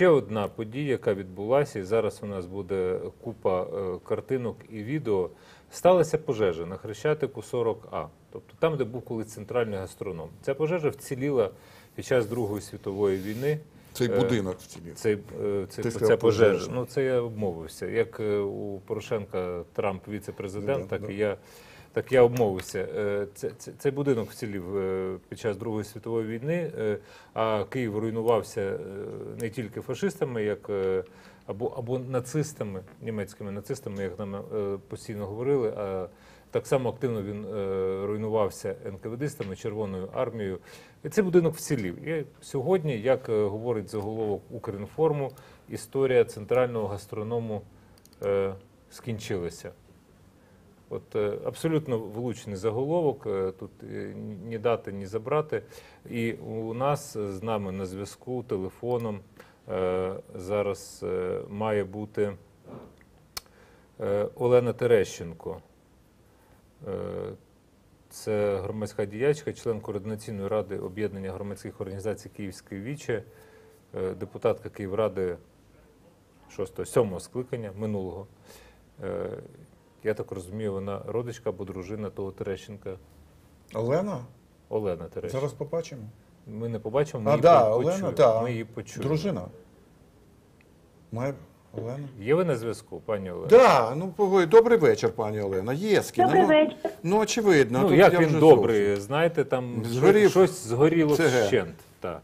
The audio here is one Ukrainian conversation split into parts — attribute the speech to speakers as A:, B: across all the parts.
A: ще одна подія, яка відбулася, і зараз у нас буде купа е, картинок і відео. Сталася пожежа на Хрещатику 40А, тобто там, де був колись центральний гастроном. Ця пожежа вціліла під час Другої світової війни.
B: Цей
A: Е,
B: будинок вцілів.
A: Цей, е, це,
B: Ти
A: ця пожежа.
B: пожежа.
A: Ну це я обмовився. Як у Порошенка Трамп віце-президент, так і я. Так я обмовився. Е, Це, це, цей будинок вцілів е, під час Другої світової війни, е, а Київ руйнувався не тільки фашистами, як або, або нацистами, німецькими нацистами, як нам постійно говорили. А так само активно він руйнувався НКВДистами, Червоною армією. І цей будинок вцілів. І сьогодні, як говорить заголовок Укрінформу, історія центрального гастроному скінчилася. От е, абсолютно влучний заголовок. е, Тут е, ні дати, ні забрати. І у нас з нами на зв'язку телефоном зараз має бути Олена Терещенко. Це громадська діячка, член координаційної ради об'єднання громадських організацій Київської Віче, депутатка Київради 6-7 скликання минулого. Я так розумію, вона родичка або дружина того Терещенка
B: Олена?
A: Олена Терещенка.
B: Зараз побачимо.
A: Ми не побачимо, ми
B: А,
A: її
B: да,
A: по-
B: Олена,
A: почуємо.
B: да.
A: Ми її почуємо.
B: Дружина. Моя Олена?
A: Є ви на зв'язку, пані Олена?
B: Да, ну добрий вечір, пані Олена. Єскіна.
C: Добрий
B: ну,
C: вечір.
B: Ну, очевидно.
A: Ну,
B: тут
A: як
B: я
A: він
B: вже
A: добрий,
B: зовсім.
A: знаєте, там
B: Згорів.
A: щось згоріло
B: Це ге.
A: вщент. Так.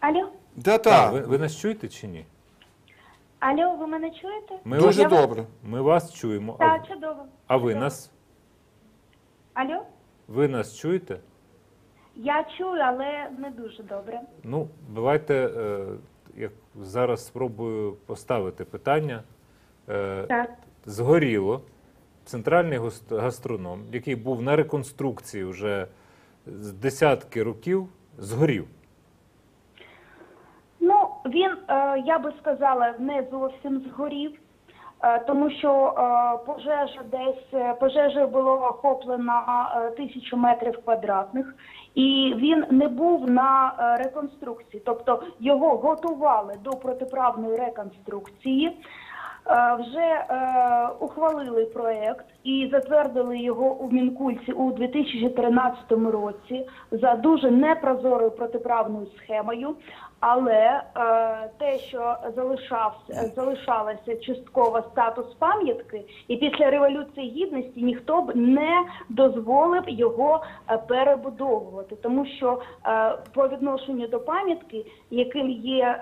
C: Алло?
B: Да,
A: Так,
B: так.
A: ви, ви нас чуєте чи ні?
C: Алло, ви мене чуєте?
A: Ми
B: Дуже
C: вас-
B: добре.
A: Ми вас чуємо. А,
C: Так, чудово.
A: а ви нас?
C: Алло?
A: Ви нас чуєте?
C: Я чую, але не дуже добре.
A: Ну, давайте е, як зараз спробую поставити питання. Е,
C: Так.
A: Згоріло центральний гос- гастроном, який був на реконструкції вже з десятки років, згорів.
C: Він, е, я би сказала, не зовсім згорів, е, тому що е, пожежа десь пожежа охоплено е, тисячу метрів квадратних, і він не був на реконструкції, тобто його готували до протиправної реконструкції. Е, Вже е, ухвалили проект і затвердили його у Мінкульці у 2013 році за дуже непрозорою протиправною схемою. Але е, те, що залишався, залишалося частково статус пам'ятки, і після революції гідності ніхто б не дозволив його перебудовувати, тому що по відношенню до пам'ятки, яким є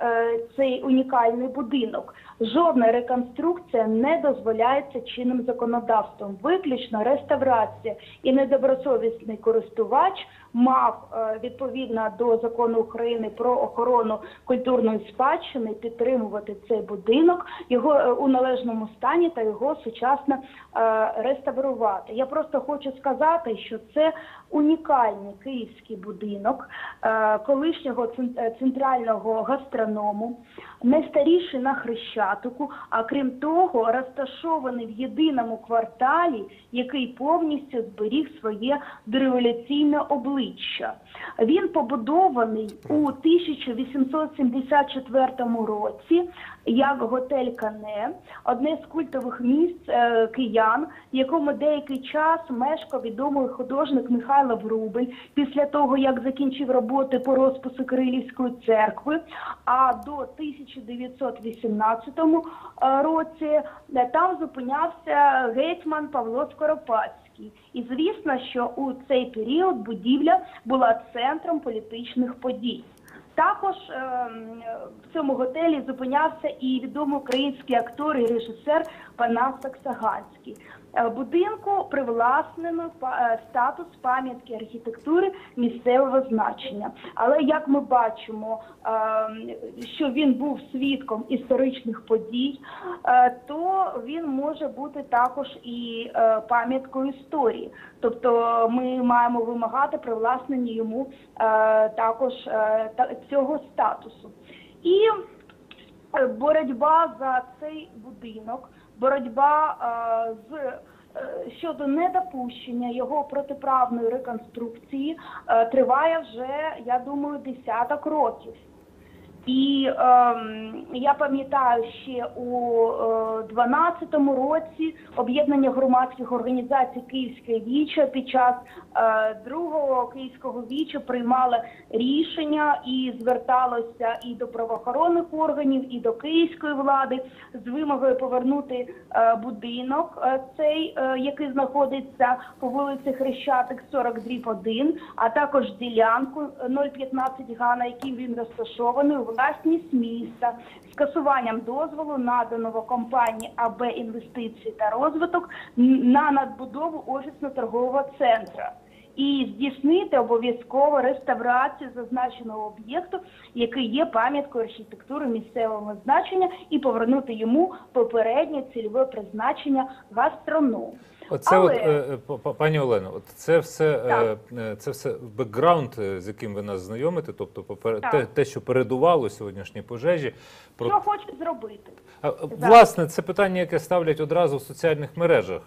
C: цей унікальний будинок, жодна реконструкція не дозволяється чинним законодавством. Виключно реставрація і недобросовісний користувач мав е, відповідно до закону України про охорону культурної спадщини підтримувати цей будинок, його е, у належному стані та його сучасно е, реставрувати. Я просто хочу сказати, що це унікальний київський будинок колишнього цен- центрального гастроному, найстаріший на Хрещатику, а крім того, розташований в єдиному кварталі, який повністю зберіг своє дореволюційне обличчя. Він побудований у 1874 році як готель Кане, одне з культових місць е, киян, в якому деякий час мешкав відомий художник Михайло Врубель після того, як закінчив роботи по розпису Кирилівської церкви. А до 1918 е, році е, там зупинявся гетьман Павло Скоропадський. І звісно, що у цей період будівля була центром політичних подій. Також ем, в цьому готелі зупинявся і відомий український актор і режисер Панас Саксаганський. Е, Будинку привласнено е, статус пам'ятки архітектури місцевого значення. Але як ми бачимо, ем, що він був свідком історичних подій, е, то він може бути також і пам'яткою історії. Тобто ми маємо вимагати привласнення йому також та- цього статусу. І боротьба за цей будинок, боротьба е, з е, щодо недопущення його протиправної реконструкції е, триває вже, я думаю, десяток років. І ем, я пам'ятаю ще у е, році об'єднання громадських організацій Київське Віче під час е, другого київського віча приймало рішення і зверталося і до правоохоронних органів, і до київської влади з вимогою повернути е, будинок, е, цей е, який знаходиться по вулиці Хрещатик 40 дріб 1, а також ділянку е, 015 га, на якій він розташований власність міста, скасуванням дозволу наданого компанії АБ інвестиції та розвиток на надбудову офісно-торгового центру. І здійснити обов'язково реставрацію зазначеного об'єкту, який є пам'яткою архітектури місцевого значення, і повернути йому попереднє цільове призначення гастроном.
A: Оце
C: Але-
A: от, е, е, пані Олено, от це все, е,
C: Так.
A: це все бекграунд, з яким ви нас знайомите, тобто попер- те, те, що передувало сьогоднішній пожежі. Про
C: Що хочуть зробити?
A: А, Власне, це питання, яке ставлять одразу в соціальних мережах.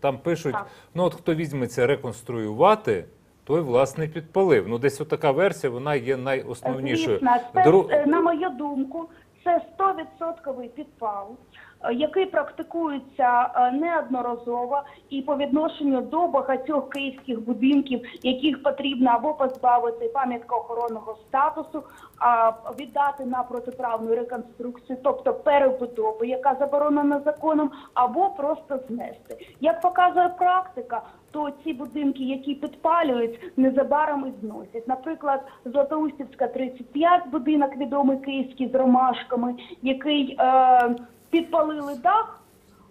A: Там пишуть:
C: Так.
A: ну от хто візьметься реконструювати, той власне підпалив. Ну, десь отака версія, вона є найосновнішою.
C: Звісно, це,
A: Дру-
C: е, на мою думку, це 100% підпал, який практикується е, неодноразово і по відношенню до багатьох київських будинків, яких потрібно або позбавити пам'яткоохоронного статусу, а віддати на протиправну реконструкцію, тобто перебудову, яка заборонена законом, або просто знести. Як показує практика, то ці будинки, які підпалюють, незабаром і зносять. Наприклад, Златоустівська 35, будинок відомий київський з ромашками, який е, підпалили дах.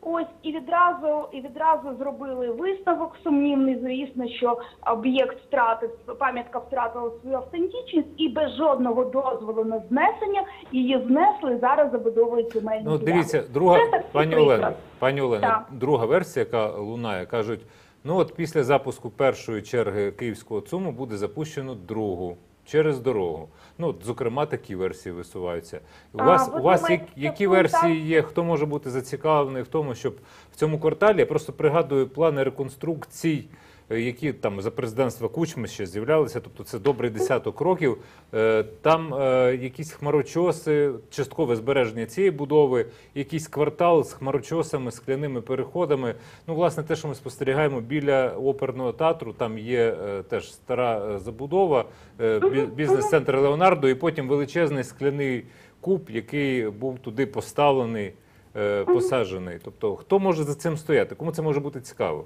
C: Ось і відразу і відразу зробили висновок сумнівний. Звісно, що об'єкт втратив пам'ятка втратила свою автентичність, і без жодного дозволу на знесення її знесли. Зараз забудовують земельні
A: Ну, дивіться, друга
C: Це
A: пані. Олено, пані Олено,
C: Так.
A: друга версія, яка лунає, кажуть: ну от після запуску першої черги київського ЦУМу буде запущено другу. Через дорогу. Ну, зокрема, такі версії висуваються. У
C: А,
A: вас, у вас як- які версії є? Хто може бути зацікавлений в тому, щоб в цьому кварталі я просто пригадую плани реконструкцій, які там за президентства Кучми ще з'являлися, тобто це добрий десяток років. Е, Там е, якісь хмарочоси, часткове збереження цієї будови, якийсь квартал з хмарочосами, скляними переходами. Ну, власне, те, що ми спостерігаємо біля оперного театру, там є е, теж стара е, забудова, е, бізнес-центр Леонардо, і потім величезний скляний куб, який був туди поставлений, е, посаджений. Тобто, хто може за цим стояти? Кому це може бути цікаво?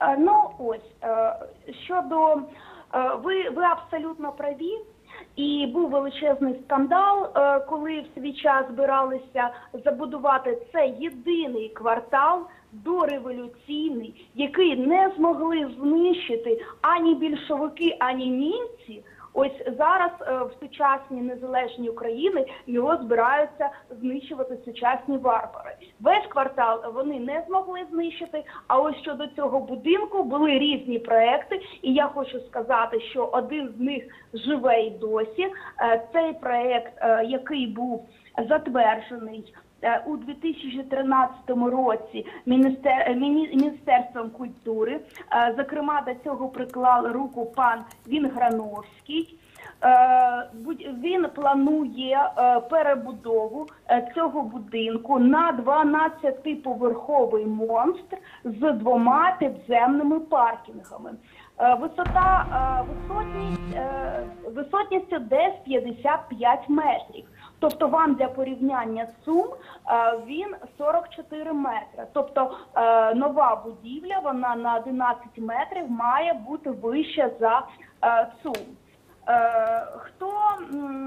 C: Е, Ну ось е, щодо е, ви, ви абсолютно праві. І був величезний скандал, е, коли в свій час збиралися забудувати це єдиний квартал дореволюційний, який не змогли знищити ані більшовики, ані німці. Ось зараз е, в сучасній незалежній Україні його збираються знищувати сучасні варвари. Весь квартал вони не змогли знищити. А ось щодо цього будинку були різні проекти, і я хочу сказати, що один з них живе і досі. Е, Цей проект, е, який був затверджений. Е, У 2013 році е, Міністерством культури, е, зокрема, до цього приклав руку пан Вінграновський. Він планує перебудову цього будинку на 12-поверховий монстр з двома підземними паркінгами. Висота висотність, висотністю десь 55 метрів. Тобто вам для порівняння сум е, він 44 метри. Тобто е, нова будівля, вона на 11 метрів має бути вища за е, ЦУМ. Е, Хто,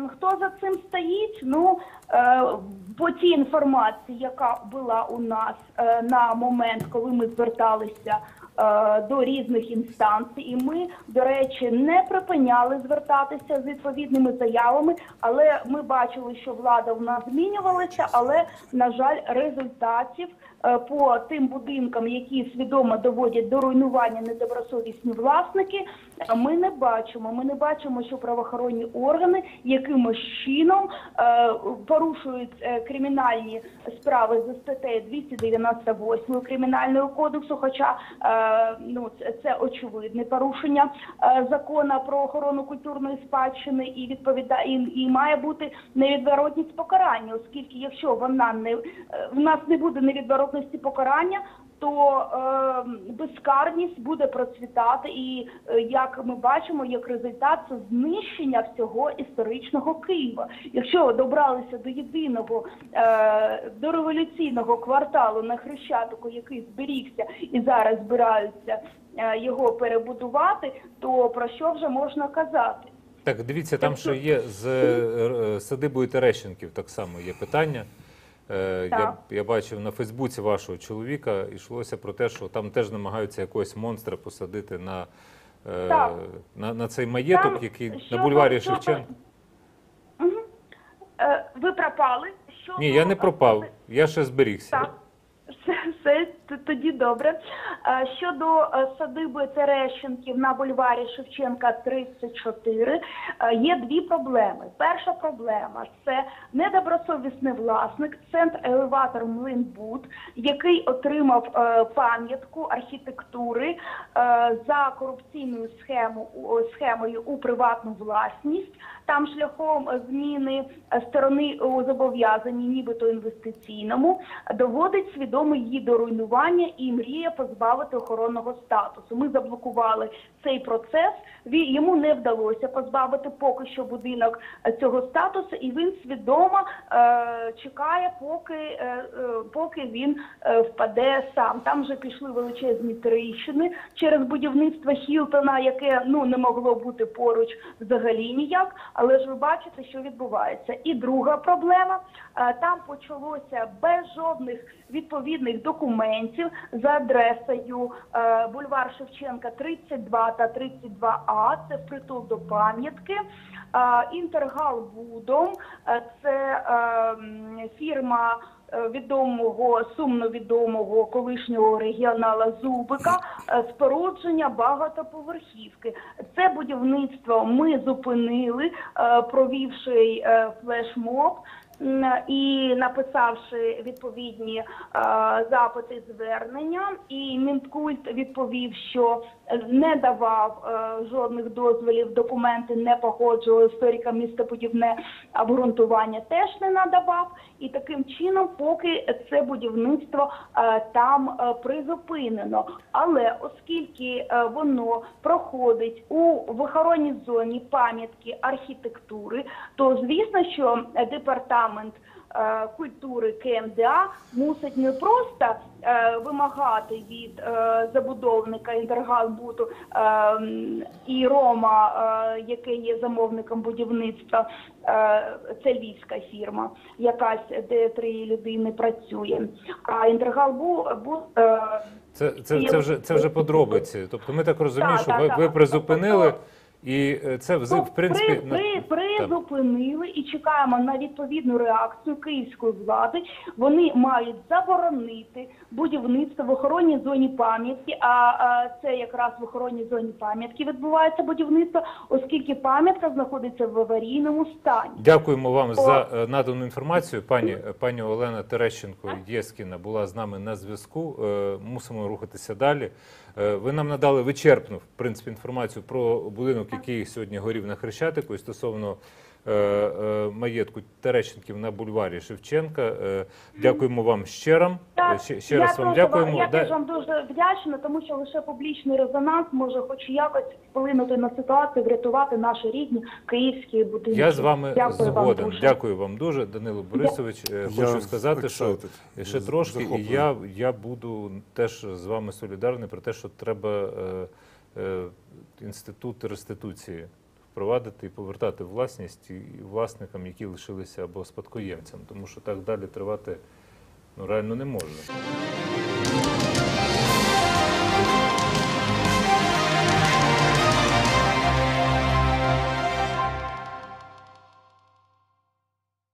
C: хто за цим стоїть? Ну по тій інформації, яка була у нас на момент, коли ми зверталися до різних інстанцій, і ми, до речі, не припиняли звертатися з відповідними заявами, але ми бачили, що влада в нас змінювалася, але на жаль, результатів е, по тим будинкам, які свідомо доводять до руйнування недобросовісні власники, е, ми не бачимо. Ми не бачимо, що правоохоронні органи якимось чином е, порушують е, кримінальні справи за статтею 298 кримінального кодексу. Хоча е, ну це, це очевидне порушення е, закону про охорону культурної спадщини і відповідає і, і має бути невідворотність покарання, оскільки якщо вона не е, в нас не буде невідворотності покарання. То е, безкарність буде процвітати, і е, як ми бачимо, як результат це знищення всього історичного Києва. Якщо добралися до єдиного е, до революційного кварталу на Хрещатику, який зберігся і зараз збираються е, його перебудувати, то про що вже можна казати?
A: Так, дивіться, там ще є з е, садибою Терещенків так само є питання. Е, Я, я бачив на Фейсбуці вашого чоловіка, йшлося про те, що там теж намагаються якогось монстра посадити на, е, на, на цей маєток,
C: Там
A: який на бульварі
C: що
A: Шевченка.
C: Е, ви пропали? Що
A: Ні, я не пропав, я ще зберігся.
C: Так, все, все тоді добре. Е, Щодо е, садиби Терещенків на бульварі Шевченка 34, е, є дві проблеми. Перша проблема це недобросовісний власник, центр елеватор Млинбуд, який отримав пам'ятку архітектури за корупційною схемою у приватну власність. Там шляхом зміни сторони у зобов'язанні, нібито інвестиційному, доводить свідомо її до руйнування і мріє позбавити охоронного статусу. Ми заблокували цей процес. Йому не вдалося позбавити поки що будинок е, цього статусу, і він свідомо е, чекає, поки, е, е, поки він е, впаде сам. Там вже пішли величезні тріщини через будівництво Хілтона, яке ну не могло бути поруч взагалі ніяк. Але ж ви бачите, що відбувається. І друга проблема е, там почалося без жодних відповідних документів за адресою е, бульвар Шевченка 32 та 32А. Це впритул до пам'ятки. Е, Інтергалбудом е, це е, фірма відомого сумно відомого колишнього регіонала Зубика е, спорудження багатоповерхівки. Це будівництво ми зупинили, е, провівши е, флешмоб. І написавши відповідні е, запити звернення, і Мінкульт відповів, що не давав е, жодних дозволів, документи не погоджували історика містобудівне обґрунтування теж не надавав. І таким чином, поки це будівництво е, там е, призупинено. Але оскільки е, воно проходить у в охоронній зоні пам'ятки архітектури, то звісно, що департамент культури КМДА мусить не просто е, вимагати від е, забудовника Інтергалбуту е, і Рома, е, який є замовником будівництва, е, це львівська фірма, якась де три людини працює. А Інтергалбу е,
A: Це, це, це, вже, це вже подробиці. Тобто ми так розуміємо, що ви, ви призупинили,
C: Тобто-
A: і е, це в,
C: Ну,
A: в принципі.
C: призупинили і чекаємо на відповідну реакцію київської влади. Вони мають заборонити будівництво в охоронній зоні пам'ятки. А, це якраз в охоронній зоні пам'ятки відбувається будівництво, оскільки пам'ятка знаходиться в аварійному стані.
A: Дякуємо вам за е, надану інформацію. Пані пані Олена Терещенко Єскіна була з нами на зв'язку. Е, Мусимо рухатися далі. Ви нам надали вичерпну в принципі інформацію про будинок, який сьогодні горів на Хрещатику, і стосовно е, е, маєтку Терещенків на бульварі Шевченка. Е, Дякуємо вам ще раз.
C: Так,
A: Ще, ще
C: я
A: раз вам
C: дуже
A: дякуємо.
C: Я
A: Да-
C: вам дуже вдячна, тому що лише публічний резонанс може, хоч якось вплинути на ситуацію, врятувати наші рідні київські будинки.
A: Я з вами
C: Дякую вам
A: згоден.
C: дуже.
A: Дякую вам дуже, Данило Борисович. Е,
B: Я
A: Хочу сказати, що
B: excited.
A: ще трошки, і
B: Захоплений.
A: я, я буду теж з вами солідарний про те, що треба е, е, інститут реституції впровадити і повертати власність власникам, які лишилися або спадкоємцям, тому що так далі тривати ну, реально не може.